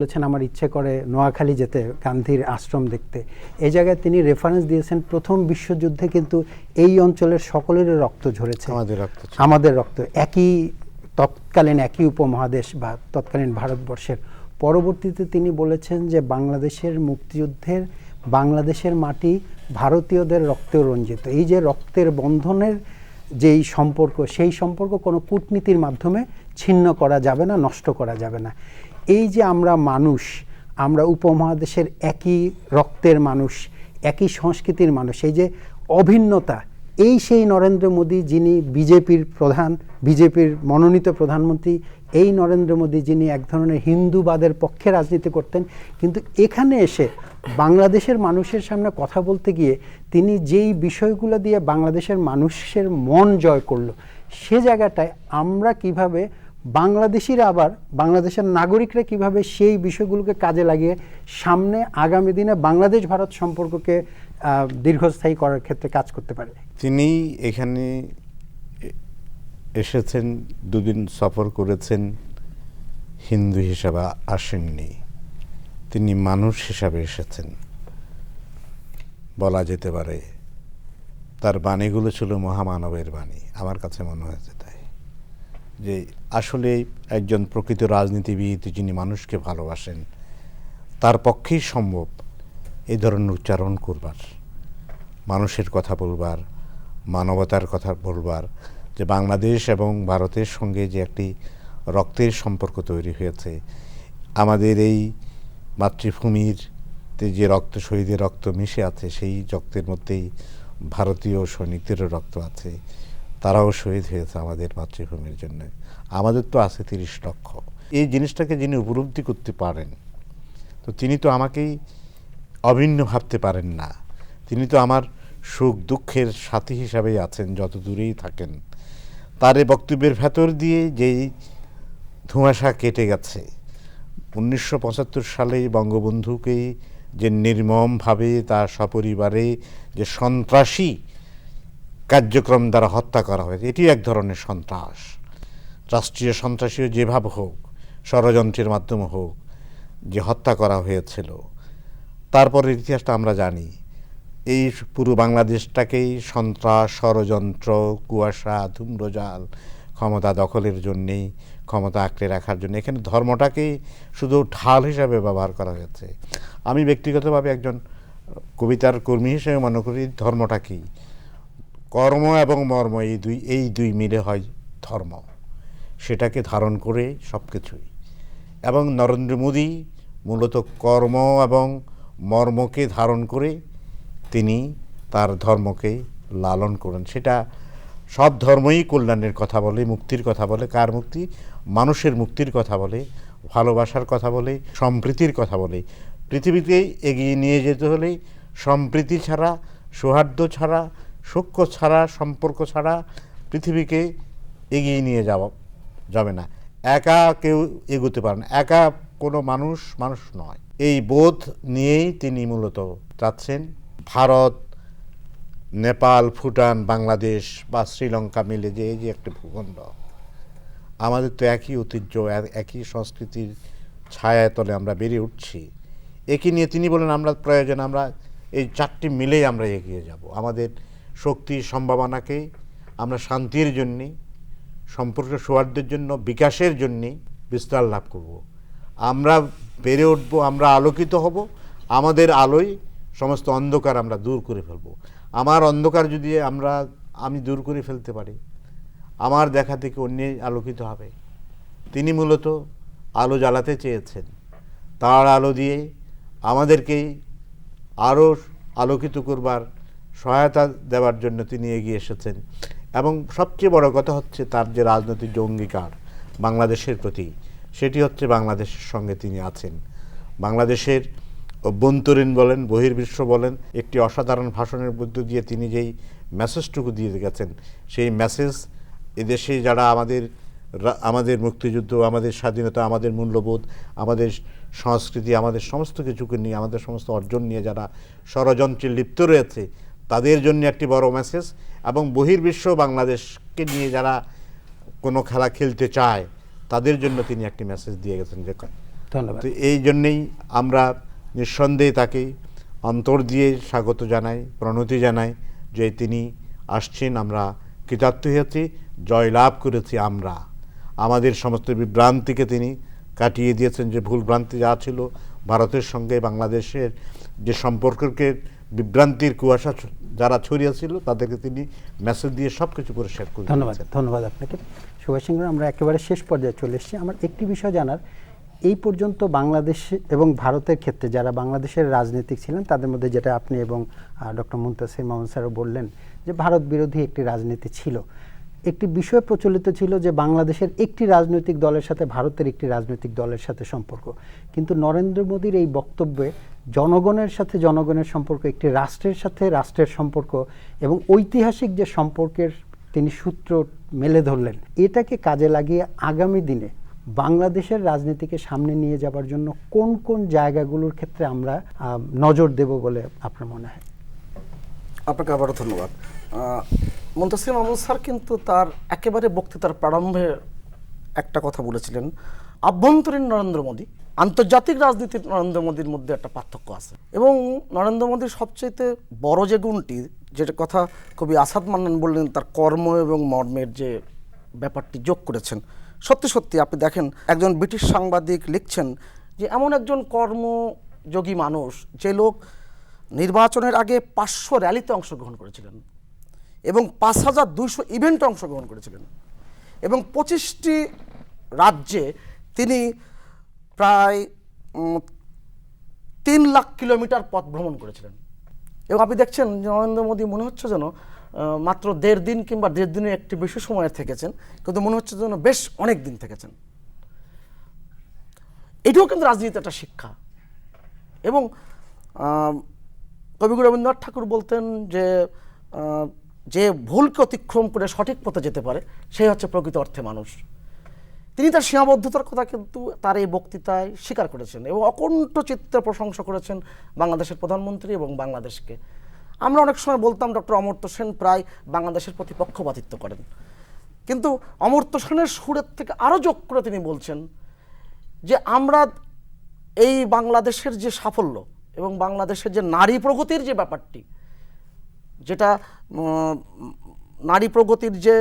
বলেছেন আমার ইচ্ছে করে নোয়াখালী যেতে গান্ধীর আশ্রম দেখতে। এই জায়গায় তিনি রেফারেন্স দিয়েছেন প্রথম বিশ্বযুদ্ধে কিন্তু এই অঞ্চলের সকলেরই রক্ত ঝরেছে। আমাদের রক্ত আমাদের রক্ত একই তৎকালীন একই উপমহাদেশ বা তৎকালীন ভারতবর্ষের। পরবর্তীতে তিনি বলেছেন যে বাংলাদেশের মুক্তিযুদ্ধের বাংলাদেশের মাটি ভারতীয়দের রক্তে রঞ্জিত। এই যে রক্তের বন্ধনের যেই সম্পর্ক সেই সম্পর্ক কোনো কূটনীতির মাধ্যমে ছিন্ন করা যাবে না নষ্ট করা যাবে না। এই যে আমরা মানুষ, আমরা উপমহাদেশের একই রক্তের মানুষ, একই সংস্কৃতির মানুষ, এই যে অভিন্নতা, এই সেই নরেন্দ্র মোদী যিনি বিজেপির প্রধান, বিজেপির মনোনীত প্রধানমন্ত্রী, এই নরেন্দ্র মোদী যিনি এক ধরনের হিন্দুবাদের পক্ষে রাজনীতি করতেন, কিন্তু এখানে এসে বাংলাদেশের মানুষের সামনে কথা বলতে গিয়ে তিনি যেই বিষয়গুলো দিয়ে বাংলাদেশের মানুষের মন জয় করল, সে জায়গাটায় আমরা কীভাবে বাংলাদেশিরা আবার বাংলাদেশের নাগরিকরা কীভাবে সেই বিষয়গুলোকে কাজে লাগিয়ে সামনে আগামী দিনে বাংলাদেশ ভারত সম্পর্ককে দীর্ঘস্থায়ী করার ক্ষেত্রে কাজ করতে পারে? তিনি এখানে এসেছেন, দুদিন সফর করেছেন, হিন্দু হিসাবে আসেননি। তিনি মানুষ হিসাবে এসেছেন। বলা যেতে পারে, তার বাণীগুলো ছিল মহামানবের বাণী, আমার কাছে মনে হয়েছে। যে আসলে একজন প্রকৃত রাজনীতিবিদ যিনি মানুষকে ভালোবাসেন, তার পক্ষেই সম্ভব এই ধরনের উচ্চারণ করবার, মানুষের কথা বলবার, মানবতার কথা বলবার, যে বাংলাদেশ এবং ভারতের সঙ্গে যে একটি রক্তের সম্পর্ক তৈরি হয়েছে। আমাদের এই মাতৃভূমির যে রক্ত, শহীদের রক্ত মিশে আছে, সেই রক্তের মধ্যেই ভারতীয় সৈনিকদেরও রক্ত আছে। তারাও শহীদ হয়েছে আমাদের মাতৃভূমির জন্য। আমাদের তো আছে তিরিশ লক্ষ। এই জিনিসটাকে যিনি উপলব্ধি করতে পারেন, তো তিনি তো আমাকেই অভিন্ন ভাবতে পারেন না। তিনি তো আমার সুখ দুঃখের সাথী হিসাবেই আছেন, যত দূরেই থাকেন। তার এই বক্তব্যের ভেতর দিয়ে যেই ধোঁয়াশা কেটে গেছে, উনিশশো পঁচাত্তর সালে বঙ্গবন্ধুকেই যে নির্মমভাবে তার সপরিবারে যে সন্ত্রাসী কার্যক্রম দ্বারা হত্যা করা হয়েছে। এটি এক ধরনের সন্ত্রাস। রাষ্ট্রীয় সন্ত্রাসীও যেভাবে হোক, ষড়যন্ত্রের মাধ্যমে হোক, যে হত্যা করা হয়েছিল, তারপরের ইতিহাসটা আমরা জানি। এই পুরো বাংলাদেশটাকেই সন্ত্রাস, ষড়যন্ত্র, কুয়াশা, ধূম্রজাল ক্ষমতা দখলের জন্যেই, ক্ষমতা আঁকড়ে রাখার জন্য, এখানে ধর্মটাকেই শুধু ঢাল হিসাবে ব্যবহার করা হয়েছে। আমি ব্যক্তিগতভাবে একজন কবিতার কর্মী হিসেবে মনে করি ধর্মটা কী? কর্ম এবং মর্ম, এই দুই এই দুই মিলে হয় ধর্ম। সেটাকে ধারণ করে সব কিছুই এবং নরেন্দ্র মোদী মূলত কর্ম এবং মর্মকে ধারণ করে তিনি তার ধর্মকে লালন করেন। সেটা সব ধর্মই কল্যাণের কথা বলে, মুক্তির কথা বলে। কার মুক্তি? মানুষের মুক্তির কথা বলে, ভালোবাসার কথা বলে, সম্প্রীতির কথা বলে। পৃথিবীতে এগিয়ে নিয়ে যেতে হলে সম্প্রীতি ছাড়া, সৌহার্দ্য ছাড়া সূক্ষ্ম ছাড়া, সম্পর্ক ছাড়া পৃথিবীকে এগিয়ে নিয়ে যাওয়া যাবে না। একা কেউ এগোতে পারে না। একা কোনো মানুষ মানুষ নয়। এই বোধ নিয়েই তিনি মূলত চাচ্ছেন ভারত, নেপাল, ভুটান, বাংলাদেশ বা শ্রীলঙ্কা মিলে যে এই যে একটি ভূখণ্ড। আমাদের তো একই ঐতিহ্য একই সংস্কৃতির ছায়ায় তলে আমরা বেড়ে উঠছি। একই নিয়ে তিনি বলেন, আমরা প্রয়োজন আমরা এই চারটি মিলেই আমরা এগিয়ে যাব। আমাদের শক্তি সম্ভাবনাকে, আমরা শান্তির জন্যে, সম্পর্ক সৌহার্দ্যের জন্য, বিকাশের জন্যে বিস্তার লাভ করব। আমরা বেড়ে উঠব, আমরা আলোকিত হব, আমাদের আলোয় সমস্ত অন্ধকার আমরা দূর করে ফেলব। আমার অন্ধকার যদি আমরা, আমি দূর করে ফেলতে পারি, আমার দেখা থেকে অন্য আলোকিত হবে। তিনি মূলত আলো জ্বালাতে চেয়েছেন। তার আলো দিয়ে আমাদেরকেই আরও আলোকিত করবার সহায়তা দেওয়ার জন্য তিনি এগিয়ে এসেছেন। এবং সবচেয়ে বড় কথা হচ্ছে তার যে রাজনৈতিক অঙ্গীকার বাংলাদেশের প্রতি, সেটি হচ্ছে বাংলাদেশের সঙ্গে তিনি আছেন। বাংলাদেশের অভ্যন্তরীণ বলেন, বহির্বিশ্ব বলেন, একটি অসাধারণ ভাষণের মধ্য দিয়ে তিনি যেই মেসেজটুকু দিয়ে গেছেন, সেই মেসেজ এদেশে যারা আমাদের আমাদের মুক্তিযুদ্ধ, আমাদের স্বাধীনতা, আমাদের মূল্যবোধ, আমাদের সংস্কৃতি, আমাদের সমস্ত কিছুকে নিয়ে, আমাদের সমস্ত অর্জন নিয়ে যারা ষড়যন্ত্রে লিপ্ত রয়েছে তাদের জন্য একটি বড় মেসেজ এবং বহির্বিশ্ব বাংলাদেশকে নিয়ে যারা কোনো খেলা খেলতে চায় তাদের জন্য তিনি একটি মেসেজ দিয়ে গেছেন যে ধন্যবাদ। তো এই জন্যেই আমরা নিঃসন্দেহে তাকে অন্তর দিয়ে স্বাগত জানাই প্রণতি জানাই যে তিনি আসছেন আমরা কৃতার্থ হয়েছি জয়লাভ করেছি আমরা। আমাদের সমস্ত বিভ্রান্তিকে তিনি কাটিয়ে দিয়েছেন যে ভুল ভ্রান্তি যা ছিল ভারতের সঙ্গে বাংলাদেশের যে সম্পর্ককে বিভ্রান্তির কুয়াশা যারা ছড়িয়েছিল তাদেরকে তিনি মেসেজ দিয়ে সব কিছু পরিষ্কার করে ধন্যবাদ ধন্যবাদ আপনাকে। সুভাষ সিংহ আমরা একেবারে শেষ পর্যায়ে চলে এসেছি। আমার একটি বিষয় জানার এই পর্যন্ত বাংলাদেশ এবং ভারতের ক্ষেত্রে যারা বাংলাদেশের রাজনীতিক ছিলেন তাদের মধ্যে যেটা আপনি এবং ডক্টর মুন্তাসির মামুন স্যারও বললেন যে ভারত বিরোধী একটি রাজনীতি ছিল। একটি বিষয় প্রচলিত ছিল যে বাংলাদেশের একটি রাজনৈতিক দলের সাথে ভারতের একটি রাজনৈতিক দলের সাথে সম্পর্ক। কিন্তু নরেন্দ্র মোদীর এই বক্তব্যে জনগণের সাথে জনগণের সম্পর্ক, একটি রাষ্ট্রের সাথে রাষ্ট্রের সম্পর্ক এবং ঐতিহাসিক যে সম্পর্কের তিনি সূত্র মেলে ধরলেন, এটাকে কাজে লাগিয়ে আগামী দিনে বাংলাদেশের রাজনীতিকে সামনে নিয়ে যাবার জন্য কোন কোন জায়গাগুলোর ক্ষেত্রে আমরা নজর দেব বলে আপনার মনে হয়? আপনাকে আবারও ধন্যবাদ। মুন্তাসির মাহমুদ স্যার কিন্তু তার একেবারে বক্তৃতার প্রারম্ভে একটা কথা বলেছিলেন। আভ্যন্তরীণ নরেন্দ্র মোদী, আন্তর্জাতিক রাজনীতির নরেন্দ্র মোদীর মধ্যে একটা পার্থক্য আছে। এবং নরেন্দ্র মোদীর সবচেয়ে বড় যে গুণটি, যেটা কথা কবি আসাদ মান্নান বললেন, তার কর্ম এবং মর্মের যে ব্যাপারটি যোগ করেছেন। সত্যি সত্যি আপনি দেখেন, একজন ব্রিটিশ সাংবাদিক লিখছেন যে, এমন একজন কর্মযোগী মানুষ যে লোক নির্বাচনের আগে পাঁচশো র্যালিতে অংশগ্রহণ করেছিলেন এবং পাঁচ হাজার দুইশো ইভেন্টে অংশগ্রহণ করেছিলেন এবং পঁচিশটি রাজ্যে তিনি প্রায় তিন লাখ কিলোমিটার পথ ভ্রমণ করেছিলেন। এবং আপনি দেখছেন, নরেন্দ্র মোদী, মনে হচ্ছে যেন মাত্র দেড় দিন কিংবা দেড় দিনের একটি বেশি সময় থেকেছেন, কিন্তু মনে হচ্ছে যেন বেশ অনেক দিন থেকেছেন। এটাও কিন্তু রাজনীতির একটা শিক্ষা। এবং কবিগুরু রবীন্দ্রনাথ ঠাকুর বলতেন যে যে ভুলকে অতিক্রম করে সঠিক পথে যেতে পারে সেই হচ্ছে প্রকৃত অর্থে মানুষ। তিনি তার সীমাবদ্ধতার কথা কিন্তু তার এই বক্তৃতায় স্বীকার করেছেন এবং অকণ্ঠ চিত্তে প্রশংসা করেছেন বাংলাদেশের প্রধানমন্ত্রী এবং বাংলাদেশকে। আমরা অনেক সময় বলতাম ডক্টর অমর্ত্য সেন প্রায় বাংলাদেশের প্রতি পক্ষপাতিত্ব করেন। কিন্তু অমর্ত্য সেনের সুরের থেকে আরও যোগ করে তিনি বলছেন যে, আমরা এই বাংলাদেশের যে সাফল্য এবং বাংলাদেশের যে নারী প্রগতির যে ব্যাপারটি, যেটা নারী প্রগতির যে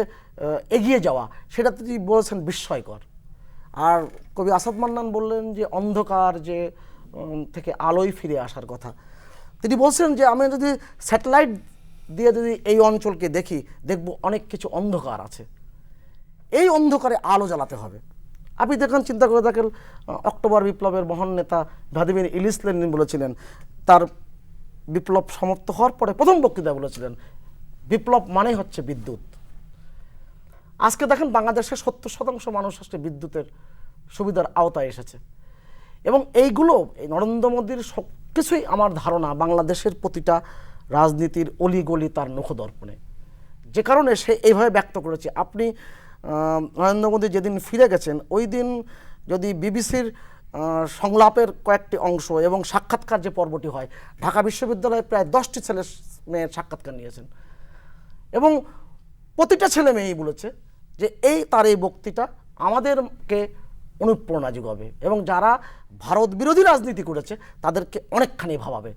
এগিয়ে যাওয়া, সেটা তিনি বলেছেন বিস্ময়কর। আর কবি আসাদ মান্নান বললেন যে অন্ধকার যে থেকে আলোয় ফিরে আসার কথা। তিনি বলছেন যে আমি যদি স্যাটেলাইট দিয়ে যদি এই অঞ্চলকে দেখি, দেখব অনেক কিছু অন্ধকার আছে। এই অন্ধকারে আলো জ্বালাতে হবে। আপনি দেখেন, চিন্তা করে দেখেন অক্টোবর বিপ্লবের মহান নেতা ভ্লাদিমির ইলিস লেনিন বলেছিলেন, তার বিপ্লব সমাপ্ত হওয়ার পরে প্রথম বক্তৃতা বলেছিলেন, বিপ্লব মানেই হচ্ছে বিদ্যুৎ। আজকে দেখেন বাংলাদেশের সত্তর শতাংশ মানুষ আসলে বিদ্যুতের সুবিধার আওতায় এসেছে। এবং এইগুলো, এই নরেন্দ্র মোদীর সব কিছুই আমার ধারণা, বাংলাদেশের প্রতিটা রাজনীতির অলিগলি তার নখদর্পণে। যে কারণে সে এইভাবে ব্যক্ত করেছে। আপনি নরেন্দ্র মোদী যেদিন ফিরে গেছেন, ওই দিন যদি বিবিসির সংলাপের কয়েকটি অংশ এবং সাক্ষাৎকার যে পর্বটি হয়, ঢাকা বিশ্ববিদ্যালয়ে প্রায় দশটি ছেলে মেয়ের সাক্ষাৎকার নিয়েছেন। এবং প্রতিটা ছেলে মেয়েই বলেছে যে এই তার এই বক্তৃতা আমাদেরকে অনুপ্রেরণা যোগাবে এবং যারা ভারত বিরোধী রাজনীতি করেছে, তাদেরকে অনেকখানি ভাবাবে।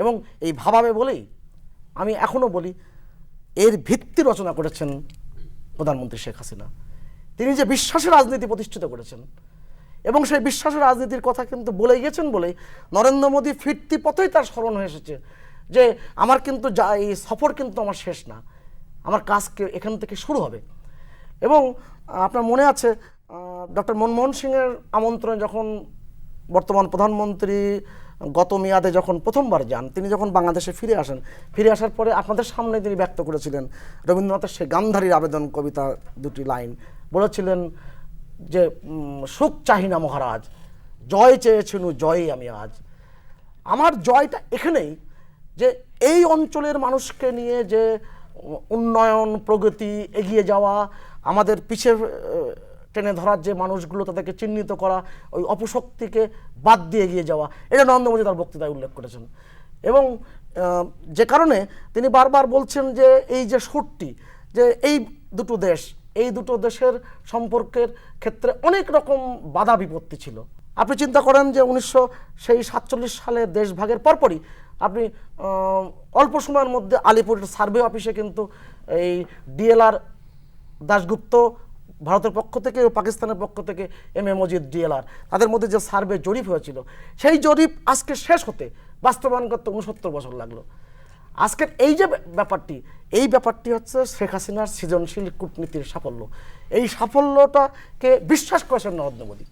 এবং এই ভাবাবে বলেই আমি এখনও বলি, এর ভিত্তি রচনা করেছেন প্রধানমন্ত্রী শেখ হাসিনা। তিনি যে বিশ্বাসের রাজনীতি প্রতিষ্ঠিত করেছেন এবং সেই বিশ্বাসের রাজনীতির কথা কিন্তু বলে গেছেন বলেই নরেন্দ্র মোদী ফিরতি পথেই তার স্মরণ হয়ে এসেছে যে আমার কিন্তু যা, এই সফর কিন্তু আমার শেষ না। আমার কাজকে এখান থেকে শুরু হবে। এবং আপনার মনে আছে ডক্টর মনমোহন সিংয়ের আমন্ত্রণে যখন বর্তমান প্রধানমন্ত্রী গত মেয়াদে যখন প্রথমবার যান তিনি যখন বাংলাদেশে ফিরে আসেন ফিরে আসার পরে আপনাদের সামনে তিনি ব্যক্ত করেছিলেন রবীন্দ্রনাথের সে গান্ধারীর আবেদন কবিতা দুটি লাইন। বলেছিলেন যে সুখ চাহি না মহারাজ জয় চেয়েছেন জয়ই আমি আজ। আমার জয়টা এখানেই যে এই অঞ্চলের মানুষকে নিয়ে যে উন্নয়ন প্রগতি এগিয়ে যাওয়া আমাদের পিছের আহ, টেনে ধরার যে মানুষগুলো তাদেরকে চিহ্নিত করা, ওই অপশক্তিকে বাদ দিয়ে এগিয়ে যাওয়া, এটা নরেন্দ্র তার বক্তৃতায় উল্লেখ করেছেন। এবং যে কারণে তিনি বারবার বলছেন যে এই যে সুরটি যে এই দুটো দেশ, এই দুটো দেশের সম্পর্কের ক্ষেত্রে অনেক রকম বাধা বিপত্তি ছিল। আপনি চিন্তা করেন যে উনিশশো সেই সাতচল্লিশ সালে দেশভাগের পরপরই আপনি অল্প সময়ের মধ্যে আলিপুরের সার্ভে অফিসে কিন্তু এই ডিএলআর দাশগুপ্ত ভারতের পক্ষ থেকে ও পাকিস্তানের পক্ষ থেকে এম এ মজিদ ডিএলআর। তাদের মধ্যে যে সার্ভে জরিপ হয়েছিল সেই জরিপ আজকে শেষ হতে বাস্তবায়ন করতে উনসত্তর বছর লাগল। আজকের এই যে ব্যাপারটি এই ব্যাপারটি হচ্ছে শেখ হাসিনার সৃজনশীল কূটনীতির সাফল্য। এই সাফল্যটাকে বিশ্বাস করেছেন নরেন্দ্র মোদী।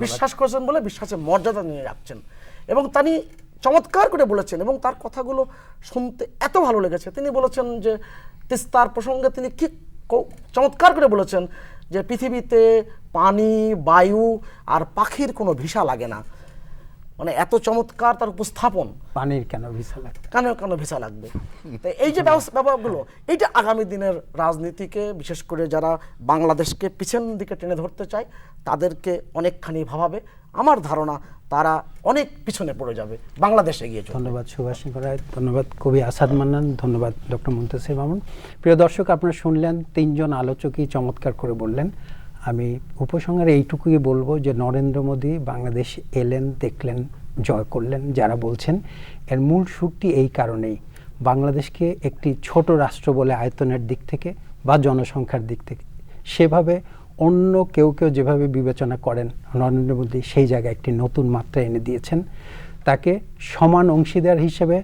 বিশ্বাস করেছেন বলে বিশ্বাসের মর্যাদা নিয়ে রাখছেন। এবং তিনি চমৎকার করে বলেছেন এবং তার কথাগুলো শুনতে এত ভালো লেগেছে। তিনি বলেছেন যে তিস্তার প্রসঙ্গে তিনি কি ক- চমৎকার করে বলেছেন যে পৃথিবীতে পানি বায়ু আর পাখির কোনো ভিসা লাগে না। মানে এত চমৎকার তার উপস্থাপন। পানির কেন ভিসা লাগবে? কেন কেন ভিসা লাগবে? তো এই যে ব্যবহারগুলো ব্যাপারগুলো এইটা আগামী দিনের রাজনীতিকে বিশেষ করে যারা বাংলাদেশকে পিছন দিকে টেনে ধরতে চায় তাদেরকে অনেকখানি ভাবাবে। আমার ধারণা তারা অনেক পিছনে পড়ে যাবে, বাংলাদেশ চলবে। ধন্যবাদ সুভাষিনী রায় ধন্যবাদ কবি আসাদ মান্নান, ধন্যবাদ ডক্টর মুন্তাসির মামুন। প্রিয় দর্শক, আপনারা শুনলেন তিনজন আলোচকই চমৎকার করে বললেন। আমি উপসংহারে এইটুকুই বলব যে নরেন্দ্র মোদী বাংলাদেশ এলেন, দেখলেন, জয় করলেন, যারা বলছেন। এর মূল সুরটি এই কারণেই বাংলাদেশকে একটি ছোট রাষ্ট্র বলে আয়তনের দিক থেকে বা জনসংখ্যার দিক থেকে সেভাবে অন্য কেউ কেউ যেভাবে বিবেচনা করেন, নরেন্দ্র মোদী সেই জায়গায় একটি নতুন মাত্রা এনে দিয়েছেন। তাকে সমান অংশীদার হিসেবে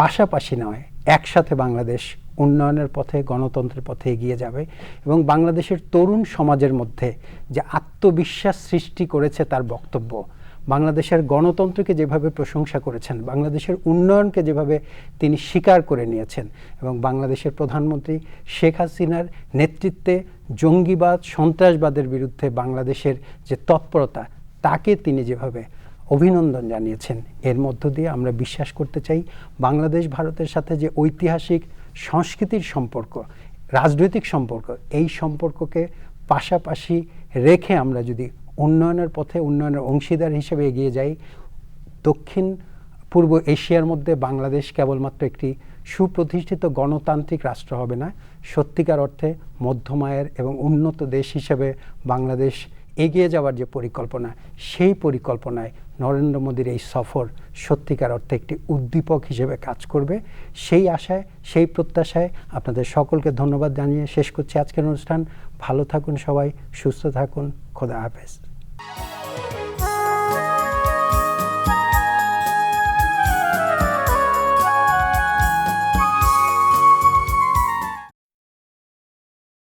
পাশাপাশি নয়, একসাথে বাংলাদেশ উন্নয়নের পথে, গণতন্ত্রের পথে এগিয়ে যাবে এবং বাংলাদেশের তরুণ সমাজের মধ্যে যে আত্মবিশ্বাস সৃষ্টি করেছে তার বক্তব্য বাংলাদেশের গণতন্ত্রকে যেভাবে প্রশংসা করেছেন, বাংলাদেশের উন্নয়নকে যেভাবে তিনি স্বীকার করে নিয়েছেন এবং বাংলাদেশের প্রধানমন্ত্রী শেখ হাসিনার নেতৃত্বে জঙ্গিবাদ, সন্ত্রাসবাদের বিরুদ্ধে বাংলাদেশের যে তৎপরতা, তাকে তিনি যেভাবে অভিনন্দন জানিয়েছেন, এর মধ্য দিয়ে আমরা বিশ্বাস করতে চাই বাংলাদেশ ভারতের সাথে যে ঐতিহাসিক সংস্কৃতির সম্পর্ক, রাজনৈতিক সম্পর্ক, এই সম্পর্ককে পাশাপাশি রেখে আমরা যদি উন্নয়নের পথে উন্নয়নের অংশীদার হিসেবে এগিয়ে যাই। দক্ষিণ, পূর্ব এশিয়ার মধ্যে বাংলাদেশ কেবলমাত্র একটি সুপ্রতিষ্ঠিত গণতান্ত্রিক রাষ্ট্র হবে না। সত্যিকার অর্থে মধ্যমায়ের এবং উন্নত দেশ হিসেবে বাংলাদেশ এগিয়ে যাওয়ার যে পরিকল্পনা, সেই পরিকল্পনায় নরেন্দ্র মোদীর এই সফর সত্যিকার অর্থে একটি উদ্দীপক হিসেবে কাজ করবে। সেই আশায়, সেই প্রত্যাশায় আপনাদের সকলকে ধন্যবাদ জানিয়ে শেষ করছি আজকের অনুষ্ঠান। ভালো থাকুন সবাই, সুস্থ থাকুন। খোদা হাফেজ। Bye.